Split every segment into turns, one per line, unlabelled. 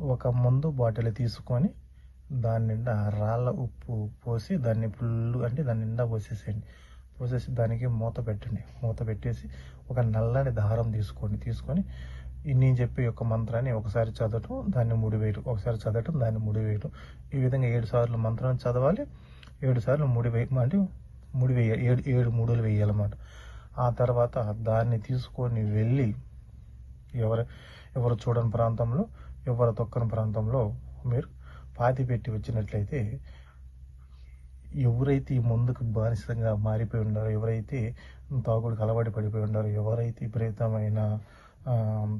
ఒక ముందు బాటిల్ తీసుకొని దాని నిండా రాళ్ళ ఉప్పు పోసి దాన్ని ఫుల్ అంటే దాని నిండా పోసేసేయండి. పోసేసి దానికి మూత పెట్టండి. మూత పెట్టేసి ఒక నల్లని దారం తీసుకోండి. తీసుకొని నేను చెప్పే యొక్క మంత్రాన్ని ఒకసారి చదవటం దాన్ని ముడివేయటం ఒకసారి చదవటం దాన్ని ముడివేయటం. ఈ విధంగా ఏడు సార్లు మంత్రాన్ని చదవాలి. ఏడు సార్లు ముడివేయ అంటే ముడివేయ వేయాలి ఏడు ఏడు మూడులు వేయాలన్నమాట. ఆ తర్వాత దాన్ని తీసుకొని వెళ్ళి ఎవరు ఎవరు చూడని ప్రాంతంలో ఎవరు తొక్కని ప్రాంతంలో మీరు పాతి పెట్టి వచ్చినట్లయితే ఎవరైతే ఈ ముందుకు బానిసంగా మారిపోయి ఉన్నారో ఎవరైతే తాగుడికి అలవాటు పడిపోయి ఉన్నారో ఎవరైతే విపరీతమైన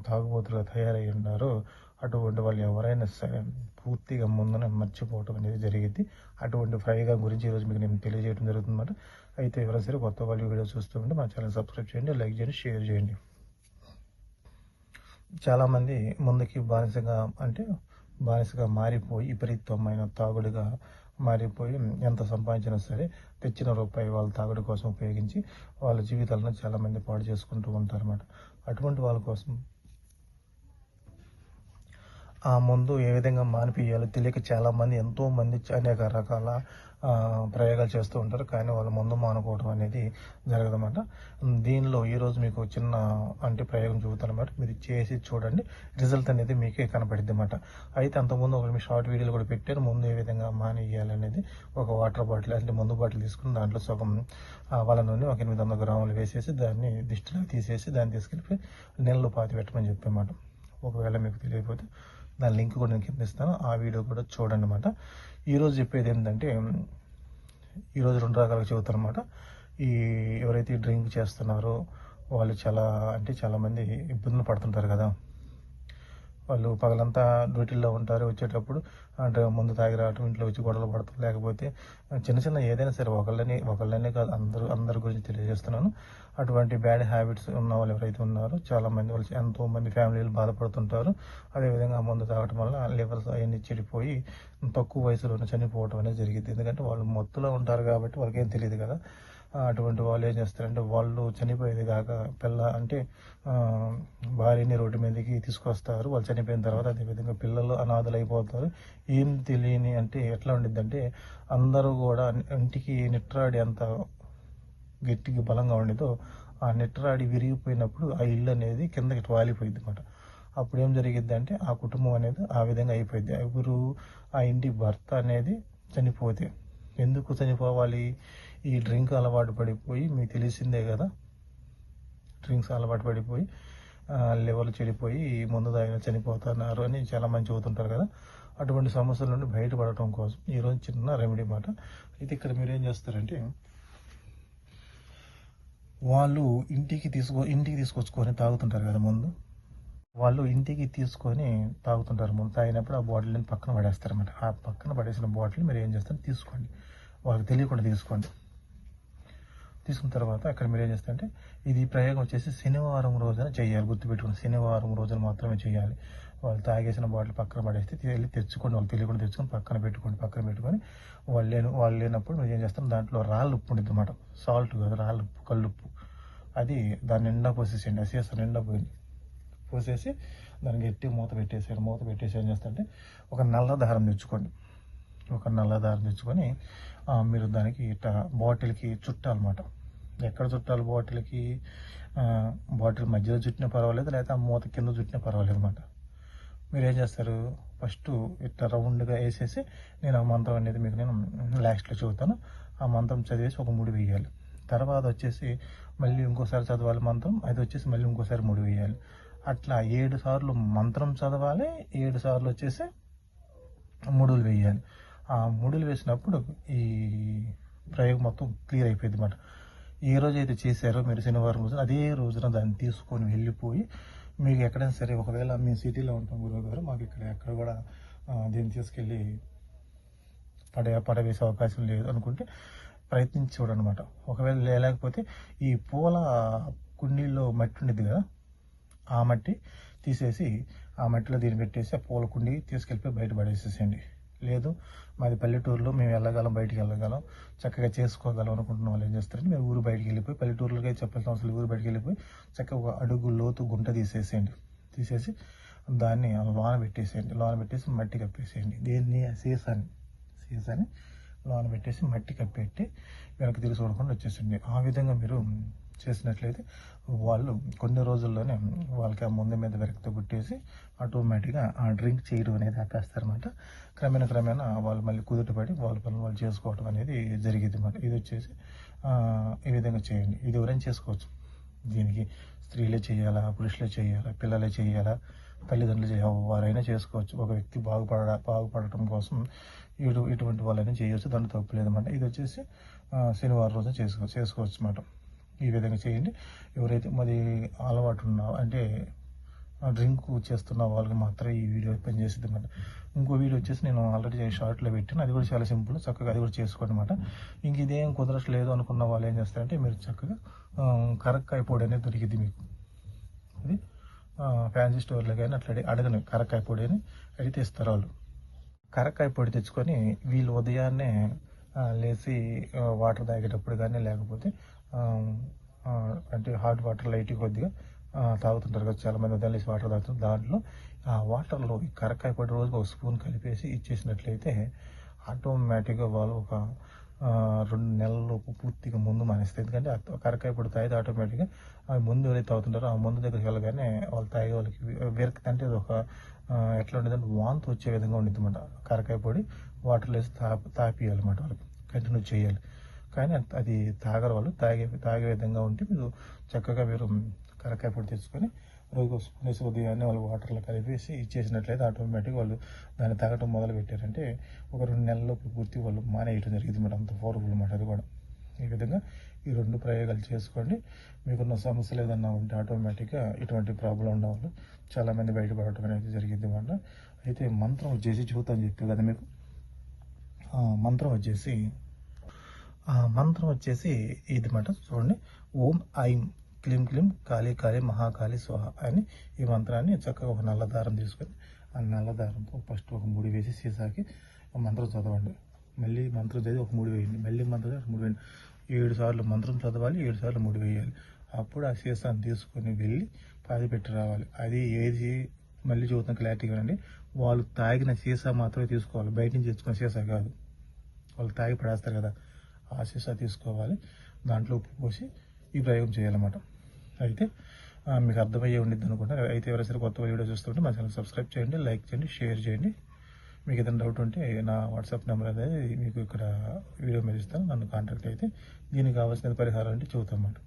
తాగుబోతులుగా తయారై ఉన్నారో అటువంటి వాళ్ళు ఎవరైనా సరే పూర్తిగా ముందున మర్చిపోవటం అనేది జరిగింది. అటువంటి ఫ్రైగా గురించి ఈరోజు మీకు నేను తెలియజేయడం జరుగుతుందన్నమాట. అయితే ఎవరైనా సరే కొత్త వాళ్ళు వీడియో చూస్తుంటే మా ఛానల్ సబ్స్క్రైబ్ చేయండి లైక్ చేయండి షేర్ చేయండి. చాలామంది ముందుకి బానిసగా అంటే బానిసగా మారిపోయి విపరీతమైన తాగుడుగా మారిపోయి ఎంత సంపాదించినా సరే తెచ్చిన రూపాయి వాళ్ళ తాగుడు కోసం ఉపయోగించి వాళ్ళ జీవితాలను చాలామంది పాడు చేసుకుంటూ ఉంటారు అన్నమాట అటువంటి వాళ్ళ కోసం ఆ ముందు ఏ విధంగా మానిపించాలో తెలియక చాలామంది ఎంతోమంది అనేక రకాల ప్రయోగాలు చేస్తూ ఉంటారు. కానీ వాళ్ళు మందు మానుకోవడం అనేది జరగదన్నమాట. దీనిలో ఈరోజు మీకు చిన్న అంటే ప్రయోగం చూపుతానమాట మీరు చేసి చూడండి. రిజల్ట్ అనేది మీకే కనపడిద్ది అనమాట అయితే అంతకుముందు ఒక మీ షార్ట్ వీడియోలు కూడా పెట్టారు. ముందు ఏ విధంగా మానేయాలి అనేది ఒక వాటర్ బాటిల్ అంటే మందు బాటిల్ తీసుకుని దాంట్లో సగం వాళ్ళ నుండి ఒక ఎనిమిది వందల గ్రాములు వేసేసి దాన్ని దిష్టిలో తీసేసి దాన్ని తీసుకెళ్ళి నీళ్ళలో పాతి పెట్టమని చెప్పమాట ఒకవేళ మీకు తెలియకపోతే దాని లింక్ కూడా నేను కింద ఇస్తాను ఆ వీడియో కూడా చూడండి అనమాట ఈరోజు చెప్పేది ఏంటంటే ఈరోజు రెండు రకాలుగా చెబుతారు అనమాట ఈ ఎవరైతే డ్రింక్ చేస్తున్నారో వాళ్ళు చాలా అంటే చాలామంది ఇబ్బందులు పడుతుంటారు కదా. వాళ్ళు పగలంతా డ్యూటీల్లో ఉంటారు వచ్చేటప్పుడు అంటే ముందు తాగి రావటం ఇంట్లో వచ్చి గొడవలు పడతాం లేకపోతే చిన్న చిన్న ఏదైనా సరే ఒకళ్ళని ఒకళ్ళనే కాదు అందరూ అందరి గురించి తెలియజేస్తున్నాను. అటువంటి బ్యాడ్ హ్యాబిట్స్ ఉన్న వాళ్ళు ఎవరైతే ఉన్నారో చాలామంది వాళ్ళు ఎంతో మంది ఫ్యామిలీలు బాధపడుతుంటారు. అదేవిధంగా ముందు తాగటం వల్ల లివర్స్ అవన్నీ చెడిపోయి తక్కువ వయసులో చనిపోవడం అనేది జరిగింది ఎందుకంటే వాళ్ళు మొత్తులో ఉంటారు కాబట్టి వాళ్ళకేం తెలియదు కదా. అటువంటి వాళ్ళు ఏం చేస్తారంటే వాళ్ళు చనిపోయేది కాక పిల్ల అంటే భార్యని రోడ్డు మీదకి తీసుకొస్తారు. వాళ్ళు చనిపోయిన తర్వాత అదేవిధంగా పిల్లలు అనాథలు అయిపోతారు ఏం తెలియని అంటే ఎట్లా ఉండిద్దంటే అందరూ కూడా ఇంటికి నిట్రాడి అంత గట్టికి బలంగా ఉండేదో ఆ నిట్రాడి విరిగిపోయినప్పుడు ఆ ఇల్లు అనేది కిందకి వాలిపోయింది అనమాట అప్పుడు ఏం జరిగిద్ది అంటే ఆ కుటుంబం అనేది ఆ విధంగా అయిపోయింది ఎవరు ఆ ఇంటి భర్త అనేది చనిపోతే ఎందుకు చనిపోవాలి? ఈ డ్రింక్ అలవాటు పడిపోయి మీకు తెలిసిందే కదా. డ్రింక్స్ అలవాటు పడిపోయి లెవెల్ చెడిపోయి ముందు తాగిన చనిపోతున్నారు అని చాలామంది చెబుతుంటారు కదా. అటువంటి సమస్యల నుండి బయటపడటం కోసం ఈరోజు చిన్న రెమెడీ మాట. అయితే ఇక్కడ మీరు ఏం చేస్తారంటే వాళ్ళు ఇంటికి తీసుకో ఇంటికి తీసుకొచ్చుకొని తాగుతుంటారు కదా ముందు. వాళ్ళు ఇంటికి తీసుకొని తాగుతుంటారు ముందు. తాగినప్పుడు ఆ బాటిల్ని పక్కన పడేస్తారన్నమాట. ఆ పక్కన పడేసిన బాటిల్ మీరు ఏం చేస్తారు? తీసుకోండి. వాళ్ళకి తెలియకుండా తీసుకోండి. తీసుకున్న తర్వాత అక్కడ మీరు ఏం చేస్తారంటే ఇది ప్రయోగం వచ్చేసి శనివారం రోజున చేయాలి గుర్తుపెట్టుకుని శనివారం రోజున మాత్రమే చేయాలి. వాళ్ళు తాగేసిన బాటిల్ పక్కన పడేస్తే వెళ్ళి తెచ్చుకోండి. వాళ్ళు తెలియకుండా తెచ్చుకొని పక్కన పెట్టుకోండి పక్కన పెట్టుకొని. వాళ్ళు లేని వాళ్ళు లేనప్పుడు మీరు ఏం చేస్తాం దాంట్లో రాళ్ళు ఉప్పు ఉండేది అనమాట సాల్ట్ కాదు రాళ్ళు ఉప్పు కల్లుప్పు అది దాన్ని నిండా పోసేసేయండి. అసేస్తారు నిండా పోయింది పోసేసి దాన్ని గట్టి మూత పెట్టేసాడు మూత పెట్టేసి ఏం చేస్తారంటే ఒక నల్ల దారం తెచ్చుకోండి. ఒక నల్ల దారం తెచ్చుకొని మీరు దానికి ఇట్లా బాటిల్కి చుట్టాలన్నమాట. ఎక్కడ చుట్టాలి బాటిల్కి బాటిల్ మధ్యలో చుట్టినా పర్వాలేదు లేకపోతే ఆ మూత కింద చుట్టినా పర్వాలేదు అనమాట మీరు ఏం చేస్తారు? ఫస్ట్ ఇట్లా రౌండ్గా వేసేసి నేను ఆ మంత్రం అనేది మీకు నేను లాస్ట్లో చదువుతాను ఆ మంత్రం చదివేసి ఒక ముడి వేయాలి. తర్వాత వచ్చేసి మళ్ళీ ఇంకోసారి చదవాలి మంత్రం అది వచ్చేసి మళ్ళీ ఇంకోసారి ముడి వేయాలి. అట్లా ఏడు సార్లు మంత్రం చదవాలి ఏడు సార్లు వచ్చేసి ముడులు వేయాలి. ఆ ముడులు వేసినప్పుడు ఈ ప్రయోగం మొత్తం క్లియర్ అయిపోయింది అనమాట ఏ రోజు అయితే చేశారో మీరు శనివారం రోజున అదే రోజున దాన్ని తీసుకొని వెళ్ళిపోయి మీకు ఎక్కడైనా సరే ఒకవేళ మేము సిటీలో ఉంటాం గురువు గారు మాకు ఇక్కడ ఎక్కడ కూడా దీన్ని తీసుకెళ్ళి పడే పడవేసే అవకాశం లేదు అనుకుంటే ప్రయత్నించి చూడనమాట ఒకవేళ లేకపోతే ఈ పూల కుండీల్లో మట్టి ఉండేది కదా ఆ మట్టి తీసేసి ఆ మట్టిలో దీన్ని పెట్టేసి ఆ పూల కుండి తీసుకెళ్ళిపోయి బయట పడేసేసేయండి. లేదు. మాది పల్లెటూరులో మేము వెళ్ళగలం బయటికి వెళ్ళగలం. చక్కగా చేసుకోగలం అనుకుంటున్న వాళ్ళు ఏం చేస్తారంటే మేము ఊరు బయటికి వెళ్ళిపోయి పల్లెటూరులోకి చెప్పాల్సిన అవసరం ఊరు బయటికి వెళ్ళిపోయి చక్కగా ఒక అడుగు లోతు గుంట తీసేసేయండి. తీసేసి దాన్ని లోన పెట్టేసేయండి. లోన పెట్టేసి మట్టి కప్పేసేయండి. దేన్ని? ఆ సీసాని. సీసాని లోన పెట్టేసి మట్టి కప్పెట్టి వెనక్కి తిరిగి చూడకుండా వచ్చేసింది ఆ విధంగా మీరు చేసినట్లయితే వాళ్ళు కొన్ని రోజుల్లోనే వాళ్ళకి ఆ ముందు మీద విరక్తి గుట్టేసి ఆటోమేటిక్గా ఆ డ్రింక్ చేయడం అనేది ఆపేస్తారనమాట క్రమేణా క్రమేణా వాళ్ళు మళ్ళీ కుదుటపడి వాళ్ళ పనులు వాళ్ళు చేసుకోవడం అనేది జరిగింది అనమాట ఇది వచ్చేసి ఈ విధంగా చేయండి. ఇది ఎవరైనా చేసుకోవచ్చు. దీనికి స్త్రీలే చేయాలా పురుషులే చేయాలా పిల్లలే చేయాలా తల్లిదండ్రులు చేయాలి వారైనా చేసుకోవచ్చు. ఒక వ్యక్తి బాగుపడ బాగుపడటం కోసం ఇటు ఇటువంటి వాళ్ళైనా చేయవచ్చు దాంట్లో తప్పు లేదన్నమాట. ఇది వచ్చేసి శనివారం రోజు చేసుకో చేసుకోవచ్చు అన్నమాట ఈ విధంగా చేయండి. ఎవరైతే మరి అలవాటు ఉన్నా అంటే డ్రింక్ చేస్తున్న వాళ్ళకి మాత్రం ఈ వీడియో పనిచేస్తుంది అనమాట ఇంకో వీడియో వచ్చేసి నేను ఆల్రెడీ షార్ట్లో పెట్టాను. అది కూడా చాలా సింపుల్ చక్కగా అది కూడా చేసుకోండి అనమాట ఇంక ఇదేం కుదరట్లేదు అనుకున్న వాళ్ళు ఏం చేస్తారంటే మీరు చక్కగా కరక్కాయ పొడి అనేది దొరికింది మీకు. అది ఫ్యాన్సీ స్టోర్లో కానీ అట్లా అడగను కరక్కాయ పొడి అని అడిగితే ఇస్తారు వాళ్ళు. కరక్కాయ పొడి తెచ్చుకొని వీళ్ళు ఉదయాన్నే లేచి వాటర్ తాగేటప్పుడు కానీ లేకపోతే అంటే హాట్ వాటర్ లైట్ కొద్దిగా తాగుతుంటారు కదా చాలా మంది వాటర్ తాగుతుంది దాంట్లో ఆ వాటర్లో ఈ కరక్కాయ పొడి రోజు ఒక స్పూన్ కలిపేసి ఇచ్చేసినట్లయితే ఆటోమేటిక్గా వాళ్ళు ఒక రెండు నెలలలోపు పూర్తిగా ముందు మానేస్తుంది ఎందుకంటే కరకాయ పొడి తాగితే ఆటోమేటిక్గా ఆ ముందు ఎవరైతే తాగుతుంటారో ఆ ముందు దగ్గరికి వెళ్ళగానే వాళ్ళు తాగే వాళ్ళకి విరక్తి అంటే అది ఒక ఎట్లా ఉండేదంటే వాంతి వచ్చే విధంగా ఉండేది అనమాట కరకాయ పొడి వాటర్లో వేసి తా తాపియాలన్నమాట వాళ్ళకి. కంటిన్యూ చేయాలి. కానీ అది- తాగరు వాళ్ళు. తాగే తాగే విధంగా ఉంటే మీరు చక్కగా మీరు కరకాయ పొడి తెచ్చుకొని రోజు స్పూన్ వేసి ఉదయాన్నే వాళ్ళు వాటర్లో కలిపేసి ఇచ్చేసినట్లయితే ఆటోమేటిక్గా వాళ్ళు దాన్ని తాగటం మొదలు పెట్టారంటే ఒక రెండు నెలల్లోపు పూర్తి వాళ్ళు మానేయటం జరిగింది మేడం అంత పవర్ఫుల్ అన్నమాట అది కూడా. ఈ విధంగా ఈ రెండు ప్రయోగాలు చేసుకోండి. మీకున్న సమస్యలు ఏదన్నా ఉంటే ఆటోమేటిక్గా ఇటువంటి ప్రాబ్లం ఉన్న వాళ్ళు చాలామంది బయటపడటం అనేది జరిగింది అన్నమాట అయితే మంత్రం వచ్చేసి చూద్దాం చెప్పి కదా మీకు? మంత్రం వచ్చేసి మంత్రం వచ్చేసి ఇది మాట. చూడండి. ఓం ఐం క్లీం క్లీం కాళీ కాళీ మహాకాళి స్వాహ అని ఈ మంత్రాన్ని చక్కగా ఒక నల్ల దారం తీసుకొని ఆ నల్ల దారంతో ఫస్ట్ ఒక ముడి వేసి సీసాకి మంత్రం చదవండి. మళ్ళీ మంత్రం చదివి ఒక మూడు వేయండి. మళ్ళీ మంత్రం చదివి మూడు వేయండి. ఏడు సార్లు మంత్రం చదవాలి ఏడు సార్లు మూడు వేయాలి. అప్పుడు ఆ సీసాన్ని తీసుకొని వెళ్ళి పాది పెట్టి రావాలి. అది ఏది మళ్ళీ చూద్దాం క్లారిటీగా అండి వాళ్ళు తాగిన సీసా మాత్రమే తీసుకోవాలి. బయట నుంచి తెచ్చుకున్న సీసా కాదు. వాళ్ళు తాగి పడేస్తారు కదా. ఆ సీసా తీసుకోవాలి. దాంట్లో ఉప్పు పోసి ఈ ప్రయోగం చేయాలన్నమాట. అయితే మీకు అర్థమయ్యే ఉండిద్ది అనుకుంటా. అయితే ఎవరైనా సరే కొత్త వీడియో చూస్తుంటే మా ఛానల్ సబ్స్క్రైబ్ చేయండి లైక్ చేయండి షేర్ చేయండి. మీకు ఏదైనా డౌట్ ఉంటే నా వాట్సాప్ నెంబర్ అనేది మీకు ఇక్కడ వీడియో మీద ఇస్తాను. నన్ను కాంటాక్ట్ అయితే దీనికి కావాల్సిన పరిహారం అంటే చెబుతాం అన్నమాట.